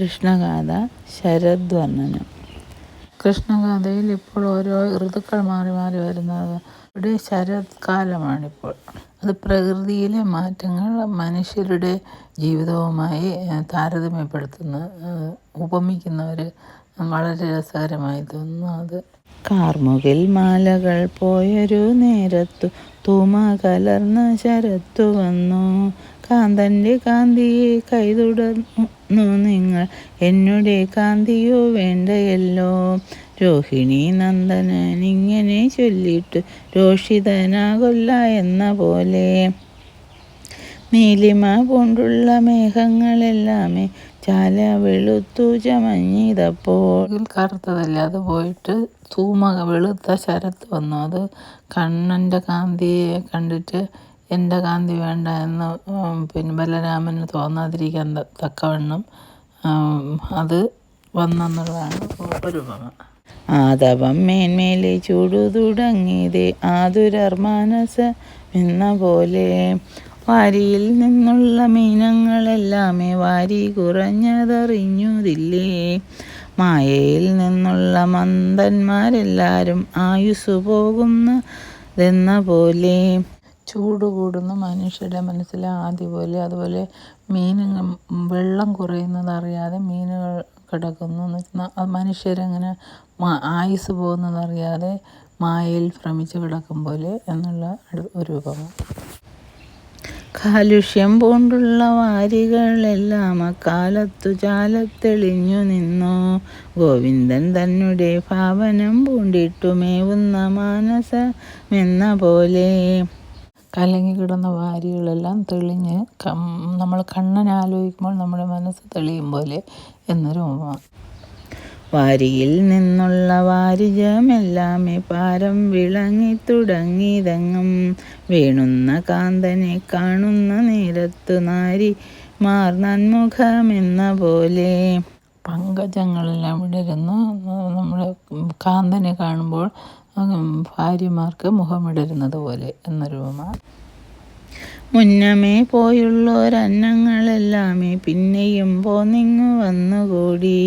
കൃഷ്ണഗാഥ ശരദ് ശരദ്വർണനം. കൃഷ്ണഗാഥയിൽ ഇപ്പോൾ ഓരോ ഋതുക്കൾ മാറി മാറി വരുന്നത്. ഇവിടെ ശരത്കാലമാണിപ്പോൾ. അത് പ്രകൃതിയിലെ മാറ്റങ്ങൾ മനുഷ്യരുടെ ജീവിതവുമായി താരതമ്യപ്പെടുത്തുന്ന ഉപമിക്കുന്നവർ വളരെ രസകരമായി തോന്നുന്നു അത്. കാർമുകിൽ മാലകൾ പോയൊരു നേരത്തു തൂമ കലർന്ന ശരത്തു വന്നു. കാന്തന്റെ കാന്തിയെ കൈതുടർന്നു നിങ്ങൾ. എന്നുടെ കാന്തിയോ വേണ്ടയല്ലോ. രോഹിണി നന്ദനൻ ഇങ്ങനെ ചൊല്ലിട്ട് രോഷിതനാകൊല്ല എന്ന പോലെ. നീലിമ കൊണ്ടുള്ള മേഘങ്ങളെല്ലാമേ ചാല വെളുത്തു ചമഞ്ഞിതപ്പോൾ. കറുത്തതല്ല? അത് പോയിട്ട് തൂമക വെളുത്ത ശരത്ത് വന്നു. അത് കണ്ണന്റെ കാന്തിയെ കണ്ടിട്ട് എന്റെ കാന്തി വേണ്ട എന്ന് പിന്നെ ബലരാമന് തോന്നാതിരിക്കാൻ തക്കവണ്ണം അത് വന്നെന്നുള്ളതാണ് ഒരു ഉപമ. ആദവം മേന്മേലെ ചൂടു തുടങ്ങിയത് ആതുരർ മാനസ എന്ന പോലെ. വാരിയിൽ നിന്നുള്ള മീനങ്ങളെല്ലാമേ വാരി കുറഞ്ഞതറിഞ്ഞതില്ലേ. മായയിൽ നിന്നുള്ള മന്ദന്മാരെല്ലാരും ആയുസ് പോകുന്നതെന്ന പോലെ. ചൂട് കൂടുന്ന. മനുഷ്യരുടെ മനസ്സിലെ ആദ്യ പോലെ അതുപോലെ മീൻ വെള്ളം കുറയുന്നത് അറിയാതെ മീനുകൾ കിടക്കുന്നു. മനുഷ്യരങ്ങനെ ആയുസ് പോകുന്നതറിയാതെ മായയിൽ ഭ്രമിച്ച് കിടക്കും പോലെ എന്നുള്ള ഒരു ഉപമ കാലുഷ്യം പൂണ്ടുള്ള വാരികളെല്ലാം അക്കാലത്തു ചാലത്തെളിഞ്ഞു നിന്നു. ഗോവിന്ദൻ തന്നെ ഭാവനം പൂണ്ടിട്ടുമേവുന്ന മാനസമെന്ന പോലെ കലങ്ങി കിടന്ന വാരികളെല്ലാം തെളിഞ്ഞ് നമ്മൾ കണ്ണനെ ആലോചിക്കുമ്പോൾ നമ്മുടെ മനസ്സ് തെളിയും പോലെ എന്നൊരു വാരിയിൽ നിന്നുള്ള വാരിജമെല്ലാമേ പാരം വിളങ്ങി തുടങ്ങിയതെങ്ങും. വീണുന്ന കാന്തനെ കാണുന്ന നേരത്തു നാരി മാർ നന്മുഖമെന്ന പോലെ. പങ്കജങ്ങളെല്ലാം വിടരുന്നു. നമ്മുടെ കാന്തനെ കാണുമ്പോൾ ഭാര്യമാർക്ക് മുഖമിടരുന്നത് പോലെ എന്ന മുന്നമേ പോയുള്ളോരന്നങ്ങളെല്ലാമേ പിന്നെയും പോന്നിങ്ങു വന്നുകൂടി.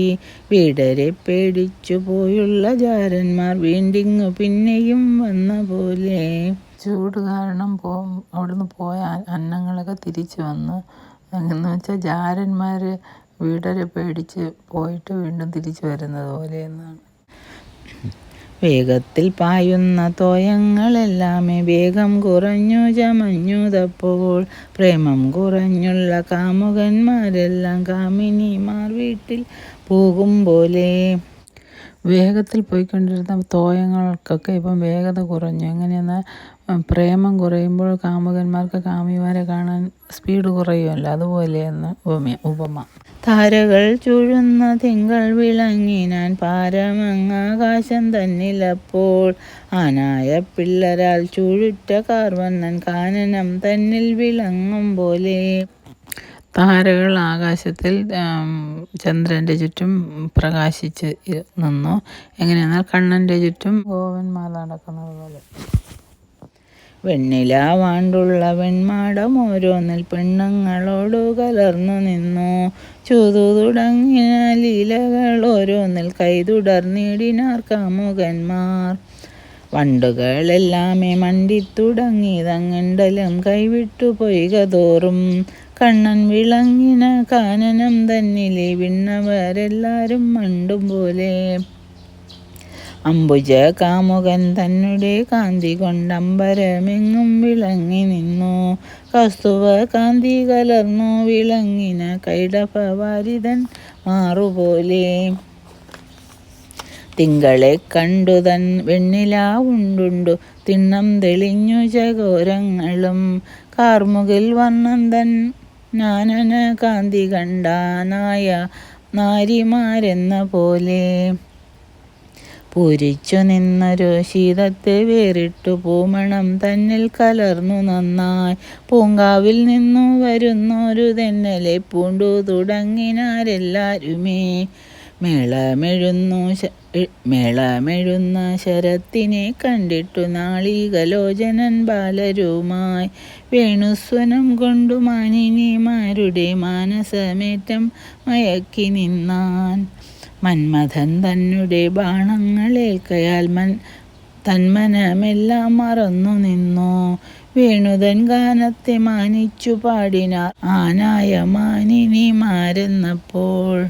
വീടരെ പേടിച്ചു പോയുള്ള ജാരന്മാർ വീണ്ടിങ്ങു പിന്നെയും വന്ന പോലെ ചൂട് കാരണം പോ അവിടുന്ന് പോയ അന്നങ്ങളൊക്കെ തിരിച്ചു വന്ന്. എന്ന് വെച്ചാൽ ജാരന്മാർ വീടരെ പേടിച്ച് പോയിട്ട് വീണ്ടും തിരിച്ചു വരുന്നത് പോലെ എന്നാണ്. വേഗത്തിൽ പായുന്ന തോയങ്ങളെല്ലാമേ വേഗം കുറഞ്ഞു ചമഞ്ഞുതപ്പോൾ. പ്രേമം കുറഞ്ഞുള്ള കാമുകന്മാരെല്ലാം കാമിനിമാർ വീട്ടിൽ പോകും പോലെ. വേഗത്തിൽ പോയിക്കൊണ്ടിരുന്ന തോയങ്ങൾക്കൊക്കെ ഇപ്പം വേഗത കുറഞ്ഞു. എങ്ങനെയെന്നാൽ പ്രേമം കുറയുമ്പോൾ കാമുകന്മാർക്ക് കാമിമാരെ കാണാൻ സ്പീഡ് കുറയുമല്ലോ. അതുപോലെയെന്ന് ഉപമ ഉപമ. താരകൾ ചുഴുന്ന തിങ്കൾ വിളങ്ങിനാൻ പാരമങ്ങാകാശം തന്നിലപ്പോൾ ആനായ പിള്ളരാൽ ചുഴുറ്റ കാർവണ്ണൻ കാനനം തന്നിൽ വിളങ്ങും പോലെ. താരകൾ ആകാശത്തിൽ ചന്ദ്രന്റെ ചുറ്റും പ്രകാശിച്ച് നിന്നു. എങ്ങനെയെന്നാൽ കണ്ണന്റെ ചുറ്റും ഗോവന്മാർ നടക്കുന്നത് പോലെ. വെണ്ണില വാണ്ടുള്ള വെൺമാടം ഓരോന്നിൽ പെണ്ണുങ്ങളോടു കലർന്നു നിന്നു. ചൂതു തുടങ്ങിയ ലീലകൾ ഓരോന്നിൽ കൈതുടർന്നിടിനാർ കാമുകന്മാർ. വണ്ടുകളെല്ലാമേ മണ്ടിത്തുടങ്ങിയതങ്ങണ്ടലും കൈവിട്ടു പൊയ്ക തോറും കണ്ണൻ വിളങ്ങിന കാനനം തന്നിലെ വിണ്ണവരെല്ലാരും മണ്ടും പോലെ. അംബുജ കാമുകൻ തന്നെ കാന്തി കൊണ്ടമ്പരമെങ്ങും വിളങ്ങി നിന്നു. കസ്തുവ കാന്തി കലർന്നു വിളങ്ങിന കൈടഭവാരിതൻ മാറുപോലെ. തിങ്കളെ കണ്ടു തൻ വെണ്ണിലാവുണ്ടുണ്ടു തിണ്ണം തെളിഞ്ഞു ചകോരങ്ങളും കാർമുകിൽ വർണം തൻ നാനന കാന്തി കണ്ടാനായ നാരിമാരെന്ന പോലെ. പൂരിച്ചു നിന്നൊരു ശീതത്തെ വേറിട്ടു പൂമണം തന്നിൽ കലർന്നു നന്നായി. പൂങ്കാവിൽ നിന്നു വരുന്നൊരു തെന്നലെ പൂണ്ടു തുടങ്ങിനാരെല്ലാരുമേ. മേളമെഴുന്നു മേളമെഴുന്ന ശരത്തിനെ കണ്ടിട്ടു നാളികലോചനൻ ബാലരുമായി. വേണുസ്വനം കൊണ്ടു മാനിനിമാരുടെ മാനസമേറ്റം മയക്കി നിന്നാൻ. മന്മഥൻ തന്നെ ബാണങ്ങളേൽക്കയാൽ മൻ തന്മനമെല്ലാം മറന്നു നിന്നു. വേണുതൻ ഗാനത്തെ മാനിച്ചു പാടിനാർ. ആനായ മാനിനിമാരെന്നപ്പോൾ